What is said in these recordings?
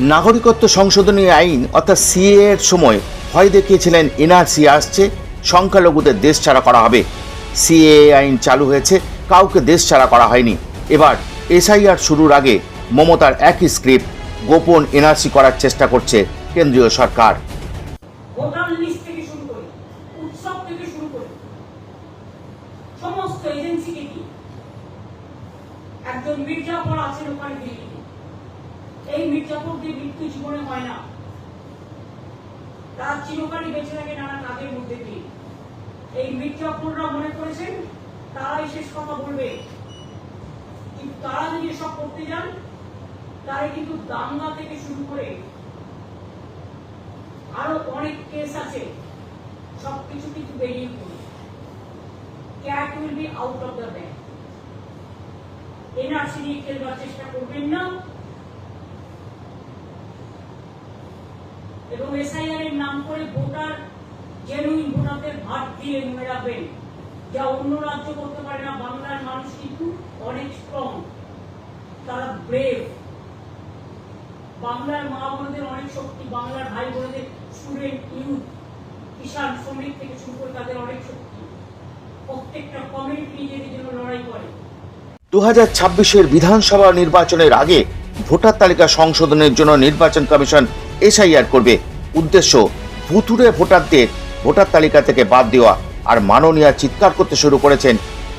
নাগরিকত্ব সংশোধনী আইন, অর্থাৎ সিএ এর সময় ভয় দেখিয়েছিলেন এনআরসি আসছে, সংখ্যালঘুদের দেশ ছাড়া করা হবে। সিএ আইন চালু হয়েছে, কাউকে দেশ ছাড়া করা হয়নি। এবার এসআইআর শুরুর আগে মমতার একই স্ক্রিপ্ট গোপন এনআরসি করার চেষ্টা করছে কেন্দ্রীয় সরকার। একজন মির্জাফর আছেন ওখানে দিল্লিতে এই মির্জাফরদের মৃত্যু জীবনে হয় না। তারা চিরকালই বেঁচে থাকে নানা কাজের মধ্যে দিয়ে। এই মির্জাফররা মনে করেছেন, তারাই শেষ কথা বলবে। কিন্তু তারা যদি সব করতে যান তারা কিন্তু দাঙ্গা থেকে শুরু করে আরও অনেক কেস আছে। সবকিছু কিন্তু বেরিয়ে পড়ে cat will be out of the bag NRC নিয়ে খেলবার চেষ্টা করবেন না। এবং এসআইআর এর নাম করে ভোটার জেনুইন ভোটারদের ভাট দিয়ে মনে রাখবেন যা অন্য রাজ্য করতে পারে না, বাংলার মানুষ কিন্তু অনেক স্ট্রং তারা ব্রেভ বাংলার মা বোনদের অনেক শক্তি, বাংলার ভাই বোনদের স্টুডেন্ট ইউথ কিষাণ শ্রমিক থেকে শুরু করে তাদের অনেক শক্তি। প্রত্যেকটা কমিউনিটি নিজেদের জন্য লড়াই করে। দু হাজার ছাব্বিশের বিধানসভা নির্বাচনের আগে ভোটার তালিকা সংশোধনের জন্য নির্বাচন কমিশন এসআইআর করবে। উদ্দেশ্য ভুতুরে ভোটারদের ভোটার তালিকা থেকে বাদ দেওয়া আর মাননীয়া চিৎকার করতে শুরু করেছেন।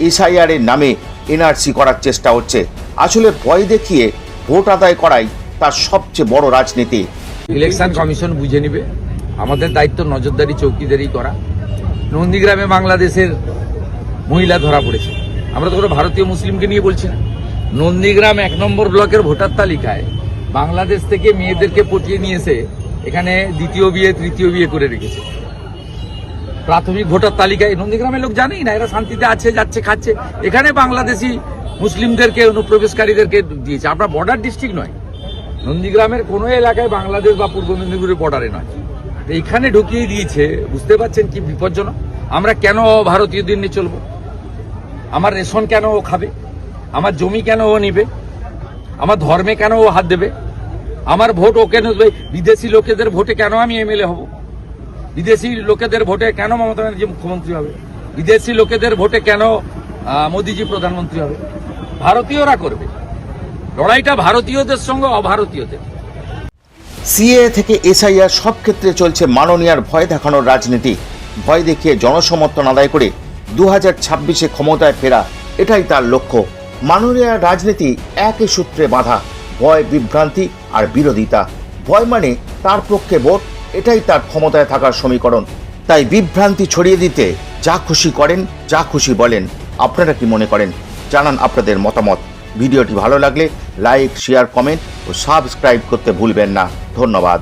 এসআইআর এর নামে এনআরসি করার চেষ্টা হচ্ছে। আসলে ভয় দেখিয়ে ভোট আদায় করাই তার সবচেয়ে বড় রাজনীতি। ইলেকশন কমিশন বুঝে নিবে। আমাদের দায়িত্ব নজরদারি, চৌকিদারি করা। নন্দীগ্রামে বাংলাদেশের মহিলা ধরা পড়েছে। আমরা তো কোনো ভারতীয়, মুসলিমকে নিয়ে বলছি না। নন্দীগ্রাম এক নম্বর ব্লকের ভোটার তালিকায় বাংলাদেশ থেকে মেয়েদেরকে পটিয়ে নিয়ে এসে এখানে দ্বিতীয় বিয়ে, তৃতীয় বিয়ে করে রেখেছে। প্রাথমিক ভোটার তালিকায় নন্দীগ্রামের লোক জানেই না, এরা শান্তিতে আছে, যাচ্ছে, খাচ্ছে। এখানে বাংলাদেশি মুসলিমদেরকে, অনুপ্রবেশকারীদেরকে দিয়েছে। আমরা বর্ডার ডিস্ট্রিক্ট নয়। নন্দীগ্রামের কোনো এলাকায় বাংলাদেশ বা পূর্ব মেদিনীপুরের বর্ডারে নয়। তো এইখানে ঢুকিয়ে দিয়েছে, বুঝতে পারছেন কি বিপজ্জনক? আমরা কেন ভারতীয়দের নিয়ে চলবো? আমার রেশন কেন ও খাবে? আমার জমি কেন ও নিবে? আমার ধর্মে কেন ও হাত দেবে? আমার ভোট ও কেন দেবে? বিদেশি লোকেদের ভোটে কেন আমি এমএলএ হব? বিদেশি লোকেদের ভোটে কেন মমতা ব্যানার্জি মুখ্যমন্ত্রী হবে? বিদেশি লোকেদের ভোটে কেন মোদিজি প্রধানমন্ত্রী হবে? ভারতীয়রা করবে। লড়াইটা ভারতীয়দের সঙ্গে অভারতীয়দের। সিএ থেকে এসআইআর সব ক্ষেত্রে চলছে মাননীয়ার ভয় দেখানোর রাজনীতি। ভয় দেখিয়ে জনসমর্থন আদায় করে দু হাজার ছাব্বিশে ক্ষমতায় ফেরা, এটাই তার লক্ষ্য। মাননীয়ার রাজনীতি একই সূত্রে বাঁধা। ভয়, বিভ্রান্তি আর বিরোধিতা। ভয় মানে তার পক্ষে ভোট, এটাই তার ক্ষমতায় থাকার সমীকরণ। তাই বিভ্রান্তি ছড়িয়ে দিতে যা খুশি করেন, যা খুশি বলেন, আপনারা কি মনে করেন? জানান আপনাদের মতামত। ভিডিওটি ভালো লাগলে লাইক, শেয়ার, কমেন্ট ও সাবস্ক্রাইব করতে ভুলবেন না। ধন্যবাদ।